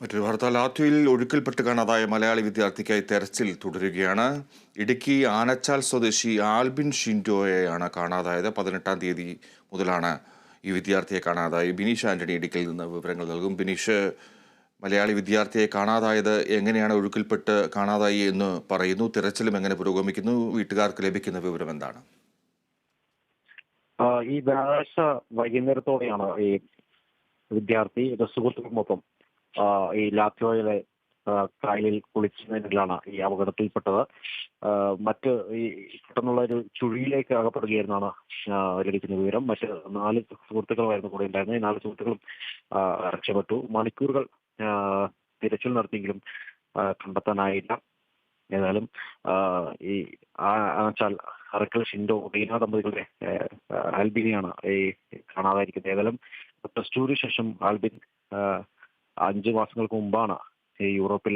മറ്റൊരു വാർത്ത ലാത്വിയിൽ ഒഴുക്കിൽപ്പെട്ട് കാണാതായ മലയാളി വിദ്യാർത്ഥിക്കായി തെരച്ചിൽ തുടരുകയാണ്. ഇടുക്കി ആനച്ചാൽ സ്വദേശി ആൽബിൻ ഷിൻഡോയെയാണ് കാണാതായത്. പതിനെട്ടാം തീയതി മുതലാണ് ഈ വിദ്യാർത്ഥിയെ കാണാതായി ബിനീഷ് ആന്റണി ഇടുക്കിയിൽ നിന്ന് വിവരങ്ങൾ നൽകും. ബിനീഷ് മലയാളി വിദ്യാർത്ഥിയെ കാണാതായത് എങ്ങനെയാണ് ഒഴുക്കിൽപ്പെട്ട് കാണാതായി എന്ന് പറയുന്നു. തിരച്ചിലും എങ്ങനെ പുരോഗമിക്കുന്നു? വീട്ടുകാർക്ക് ലഭിക്കുന്ന വിവരം എന്താണ്? ഈ വ്യാഴാഴ്ച വൈകുന്നേരത്തോടെയാണ് ഈ വിദ്യാർത്ഥി സുഹൃത്തുക്കൾക്കൊപ്പം ഈ ലാത്യോയിലെ ആ, കായലിൽ കുളിച്ചതിനിടയിലാണ് ഈ അപകടത്തിൽപ്പെട്ടത്. മറ്റ് ഈ പെട്ടെന്നുള്ള ഒരു ചുഴിയിലേക്ക് അകപ്പെടുകയായിരുന്നാണ് ലഭിക്കുന്ന വിവരം. മറ്റ് നാല് സുഹൃത്തുക്കളുമായിരുന്നു കൂടെ ഉണ്ടായിരുന്നത്. ഈ നാല് സുഹൃത്തുക്കളും രക്ഷപ്പെട്ടു. മണിക്കൂറുകൾ തിരച്ചിൽ നടത്തിയെങ്കിലും കണ്ടെത്താനായില്ല. ഏതായാലും ഈ ആച്ചാൽ അറക്കൽ ഷിൻഡോ റീന ദമ്പതികളുടെ ആൽബിനെയാണ് ഈ കാണാതായിരിക്കുന്നത്. ഏതായാലും പ്ലസ് ടുവിന് ശേഷം ആൽബിൻ അഞ്ച് മാസങ്ങൾക്ക് മുമ്പാണ് ഈ യൂറോപ്പിൽ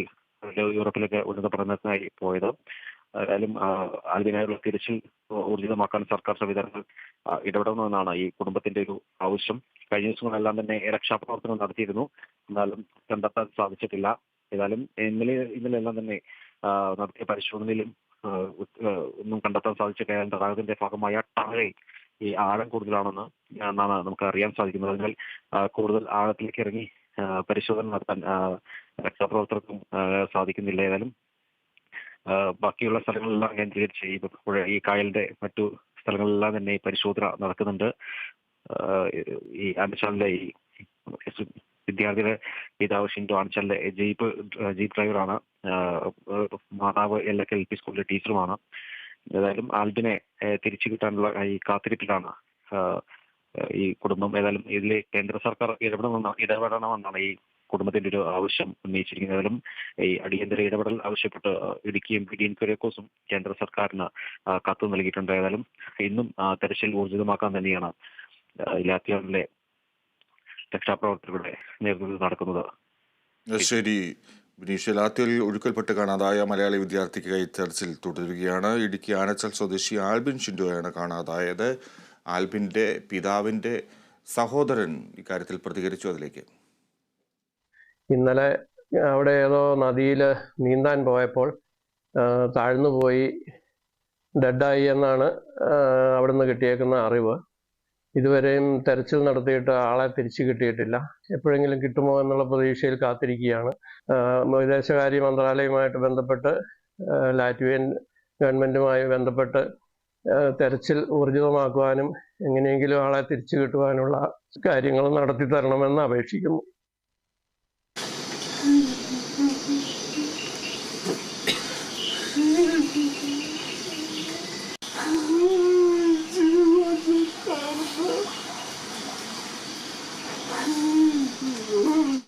യൂറോപ്പിലൊക്കെ ഉന്നത പഠനത്തിനായി പോയത്. ഏതായാലും അതിനായുള്ള തിരച്ചിൽ ഊർജിതമാക്കാൻ സർക്കാർ സംവിധാനങ്ങൾ ഇടപെടണമെന്നാണ് ഈ കുടുംബത്തിന്റെ ഒരു ആവശ്യം. കഴിഞ്ഞ ദിവസങ്ങളെല്ലാം തന്നെ രക്ഷാപ്രവർത്തനം നടത്തിയിരുന്നു. എന്നാലും കണ്ടെത്താൻ സാധിച്ചിട്ടില്ല. ഏതായാലും ഇന്നലെ ഇന്നലെല്ലാം തന്നെ നടത്തിയ പരിശോധനയിലും ഒന്നും കണ്ടെത്താൻ സാധിച്ചിട്ടില്ല. ഗതാഗതത്തിന്റെ ഭാഗമായ ടാറെ ഈ ആഴം കൂടുതലാണെന്ന് എന്നാണ് നമുക്ക് അറിയാൻ സാധിക്കുന്നത്. അതിനാൽ കൂടുതൽ ആഴത്തിലേക്ക് ഇറങ്ങി പരിശോധന നടത്താൻ രക്ഷാപ്രവർത്തകർക്കും സാധിക്കുന്നില്ല ഏതായാലും. ബാക്കിയുള്ള സ്ഥലങ്ങളെല്ലാം കേന്ദ്രീകരിച്ച് ഈ പുഴ ഈ കായലിന്റെ മറ്റു സ്ഥലങ്ങളിലെല്ലാം തന്നെ ഈ പരിശോധന നടക്കുന്നുണ്ട്. ഈ ആനച്ചാലിലെ ഈ വിദ്യാർത്ഥിയുടെ പിതാവ് ഷിൻഡോ ആനച്ചാലിലെ ജീപ്പ് ജീപ്പ് ഡ്രൈവറാണ്. മാതാവ് എൽ എൽ പി സ്കൂളിലെ ടീച്ചറുമാണ്. ഏതായാലും ആൽബിനെ തിരിച്ചു കിട്ടാനുള്ള ഈ കാത്തിരിപ്പിലാണ് ഈ കുടുംബം ഏതായാലും ഇതിൽ കേന്ദ്ര സർക്കാർ ഇടപെടണമെന്നാണ് ഇടപെടണമെന്നാണ് ഈ കുടുംബത്തിന്റെ ഒരു ആവശ്യം ഉന്നയിച്ചിരിക്കുന്നത് ഏതായാലും ഈ അടിയന്തര ഇടപെടൽ ആവശ്യപ്പെട്ട് ഇടുക്കി എം കുര്യാക്കോസും കേന്ദ്ര സർക്കാരിന് കത്ത് നൽകിയിട്ടുണ്ട്. ഏതായാലും ഇന്നും തെരച്ചിൽ ഊർജിതമാക്കാൻ തന്നെയാണ് ലാത്യാറിലെ രക്ഷാപ്രവർത്തകരുടെ നേതൃത്വത്തിൽ നടക്കുന്നത്. ശരി. ബിനീഷ് ലാത്തിയിൽ ഒഴുക്കൽപ്പെട്ട് കാണാതായ മലയാളി വിദ്യാർത്ഥിക്കായി തെരച്ചിൽ തുടരുകയാണ്. ഇടുക്കി ആനച്ചൽ സ്വദേശി ആൽബിൻ ഷിൻഡോയാണ് കാണാതായത്. ആൽബിന്റെ പിതാവിന്റെ സഹോദരൻ ഇക്കാര്യത്തിൽ പ്രതികരിച്ചു അതിലേക്ക്. ഇന്നലെ അവിടെ ഏതോ നദിയിൽ നീന്താൻ പോയപ്പോൾ താഴ്ന്നു പോയി ഡെഡായി എന്നാണ് അവിടെ നിന്ന് കിട്ടിയേക്കുന്ന അറിവ്. ഇതുവരെയും തെരച്ചിൽ നടത്തിയിട്ട് ആളെ തിരിച്ചു കിട്ടിയിട്ടില്ല. എപ്പോഴെങ്കിലും കിട്ടുമോ എന്നുള്ള പ്രതീക്ഷയിൽ കാത്തിരിക്കുകയാണ്. വിദേശകാര്യ മന്ത്രാലയവുമായിട്ട് ബന്ധപ്പെട്ട് ലാറ്റ്വിയൻ ഗവൺമെന്റുമായി ബന്ധപ്പെട്ട് തെരച്ചിൽ ഊർജിതമാക്കുവാനും എങ്ങനെയെങ്കിലും ആളെ തിരിച്ചു കിട്ടുവാനുള്ള കാര്യങ്ങൾ നടത്തി തരണമെന്ന് അപേക്ഷിക്കുന്നു Mm-hmm.